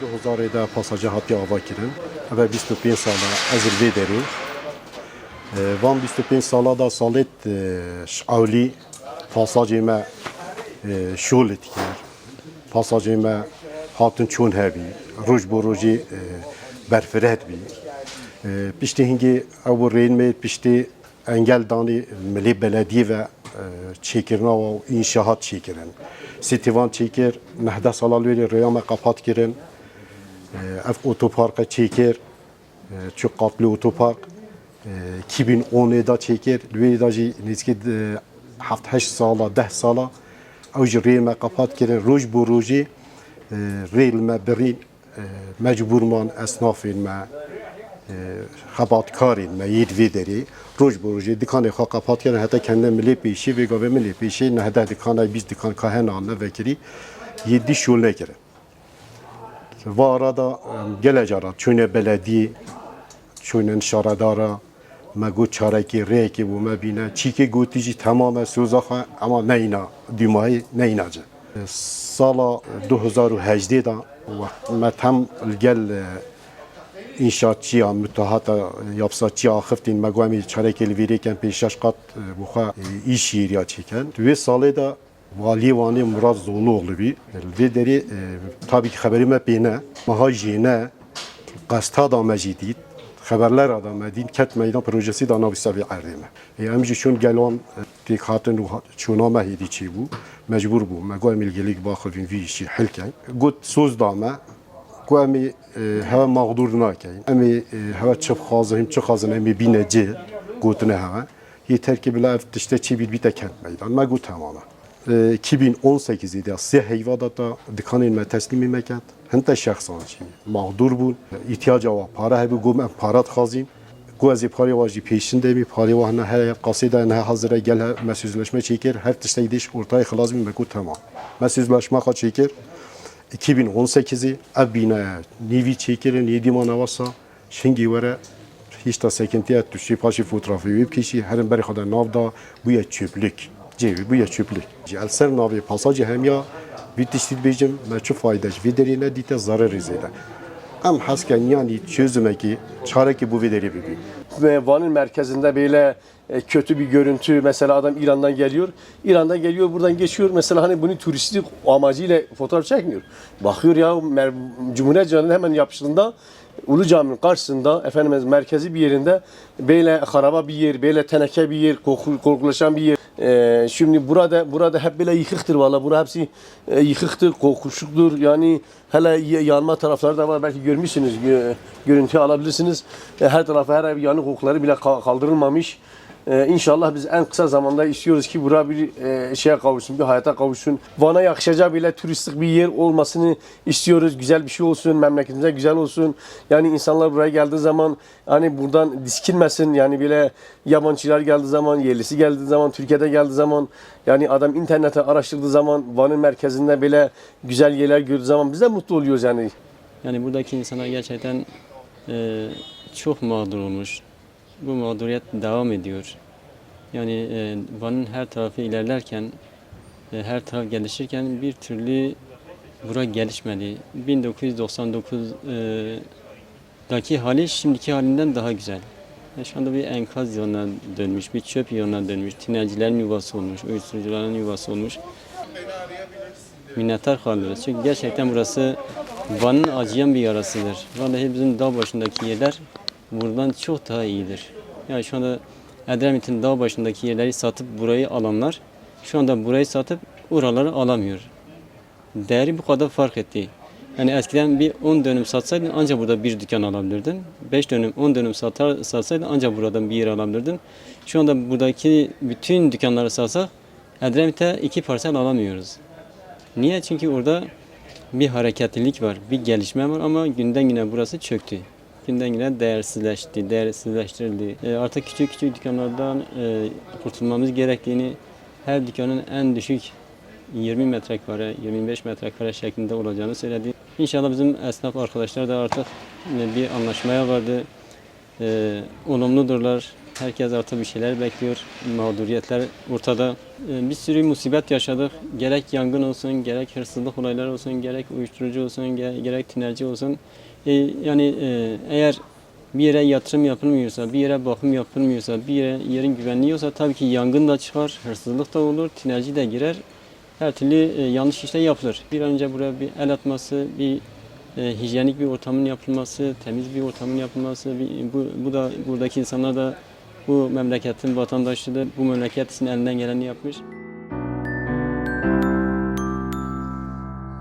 2000 da pasaja hatiye ava kirin. Ev 25 sala ez vê derê. Van 25 sala da salet şavli pasajê me e, şol dikir. Pasajê me hatun çûn hebî. Roj bo rojê e, berfiret bî. E, Piştî hingî ew rên me piştî engel danî milî belediye ve e, çêkirina û înşahat çêkirin. Sîtîvan çêkir, nehde sala lê rêya me qepat kirin. E, Ev otoparka çêkir, e, çok katlı otopark. E, 2010'da çekir. Lüveyda jî nizkî 7-8 sala, 10 sala ew ji rê me qepat kirin. Roj bo rojê e, rê li me birîn e, mecbûrman esnafên me e, xebatkarên me yê divê derê roj bo rojê dikanê xwe qepat kirin heta kendine milê pêşî vê gavê milê pêşî nehde dikana bîst dikan kahena nevekirî yedî şol nekirin. و arada gelejara çune belediye çune şaradara مگو چارکی ری که بو مبینه چی که گوتی جی تمام سوزاخ اما نینا دیمایی نینا جه سال 2018 دا وقت متم الجل انشاتیا ها متحات یابساچی ها چاره مگو همی چارکی الویری کن پیشش قط بخوا ایشی ریا کن توی ساله دا Vali vani Murat Zoğluoğlu bi. Vederi e, tabii ki haberime peyne, maha jene, gazeta da mecidit, haberler adam edin ket meydan projesi da e, e, nabisa bir erdeme. E, emici çün gelan ki hatın çuna mehidi çi bu, mecbur bu. Mego emil gelik bakıvin vi işi hilken. Gut söz da me, ku emi hava mağdur nakeyin. Emi hava çıp xazım, çıp xazın emi bineci, gutne hava. Yeter ki bile işte çi bir bite kent meydan. Mego tamamen. Ee, 2018 idi. Siyah heyvada da dikanên teslimi meket. Hinte şahsan şimdi. Mağdur bun. İhtiyaca var. Para hebi gom em parat xazim. Ku ez parayı var peşinde mi parayı var ne her kasida ne hazıra gel mesuzleşme çekir. Her tişte gidiş ortaya xilaz mı meku tamam. Mesuzleşme ha çekir. 2018'i ev binaya nivi çekirin yedi manavasa şengi vere hiç de sekintiye düştü. Paşi fotoğrafı yiyip kişi herin beri kadar navda bu ya çöplük. Cêwî bûye çöplük. Ji el ser navê pasajê hemiya vî tiştî dibêjim me çi fayda ji vê derê ne dîte zararê zêde. Em hesken yanî çözümekî çarekî bu vê derê bibîn. ve Van'ın merkezinde böyle e, kötü bir görüntü mesela adam İran'dan geliyor. İran'dan geliyor buradan geçiyor. Mesela hani bunu turistik amacıyla fotoğraf çekmiyor. Bakıyor ya Cumhuriyet Camii'nin hemen yapışında Ulu Cami'nin karşısında efendimiz merkezi bir yerinde böyle haraba bir yer, böyle teneke bir yer, korkulaşan bir yer. E, şimdi burada burada hep böyle yıkıktır valla. Bura hepsi e, yıkıktır, kokuşuktur. Yani hele yanma tarafları da var. Belki görmüşsünüz, gö- görüntü alabilirsiniz. E, her tarafa her ev yanık kokuları bile ka- kaldırılmamış. Ee, inşallah biz en kısa zamanda istiyoruz ki bura bir e, şeye kavuşsun, bir hayata kavuşsun. Van'a yakışacak bile turistik bir yer olmasını istiyoruz. Güzel bir şey olsun, memleketimize güzel olsun. Yani insanlar buraya geldiği zaman hani buradan diskilmesin. Yani bile yabancılar geldiği zaman, yerlisi geldiği zaman, Türkiye'de geldiği zaman yani adam internete araştırdığı zaman Van'ın merkezinde bile güzel yerler gördüğü zaman biz de mutlu oluyoruz yani. Yani buradaki insanlar gerçekten e, çok mağdur olmuş. Bu mağduriyet devam ediyor. Yani e, Van'ın her tarafı ilerlerken, e, her taraf gelişirken bir türlü bura gelişmedi. 1999'daki hali şimdiki halinden daha güzel. E, şu anda bir enkaz yoluna dönmüş, bir çöp yoluna dönmüş, tinercilerin yuvası olmuş, uyuşturucuların yuvası olmuş minnettar kalırız. Çünkü gerçekten burası Van'ın acıyan bir yarasıdır. Vallahi bizim dağ başındaki yerler buradan çok daha iyidir. Yani şu anda Edremit'in dağ başındaki yerleri satıp burayı alanlar şu anda burayı satıp oraları alamıyor. Değeri bu kadar fark etti. Yani eskiden bir 10 dönüm satsaydın ancak burada bir dükkan alabilirdin. 5 dönüm, 10 dönüm satar, satsaydın ancak buradan bir yer alabilirdin. Şu anda buradaki bütün dükkanları satsak Edremit'e iki parsel alamıyoruz. Niye? Çünkü orada bir hareketlilik var, bir gelişme var ama günden güne burası çöktü. Günden güne değersizleşti, değersizleştirildi. E, artık küçük küçük dükkanlardan e, kurtulmamız gerektiğini, her dükkanın en düşük 20 metrekare, 25 metrekare şeklinde olacağını söyledi. İnşallah bizim esnaf arkadaşlar da artık e, bir anlaşmaya vardı. E, olumludurlar. Herkes artık bir şeyler bekliyor. Mağduriyetler ortada. E, Bir sürü musibet yaşadık. Gerek yangın olsun, gerek hırsızlık olayları olsun, gerek uyuşturucu olsun, ge- gerek tinerci olsun. E, Yani e, eğer bir yere yatırım yapılmıyorsa, bir yere bakım yapılmıyorsa, bir yere, yerin güvenliği yoksa tabii ki yangın da çıkar, hırsızlık da olur, tinerci de girer. Her türlü e, yanlış işler yapılır. Bir an önce buraya bir el atması, bir e, hijyenik bir ortamın yapılması, temiz bir ortamın yapılması, bir, bu, bu da buradaki insanlar da bu memleketin vatandaşıdır. Bu memleket için elinden geleni yapmış.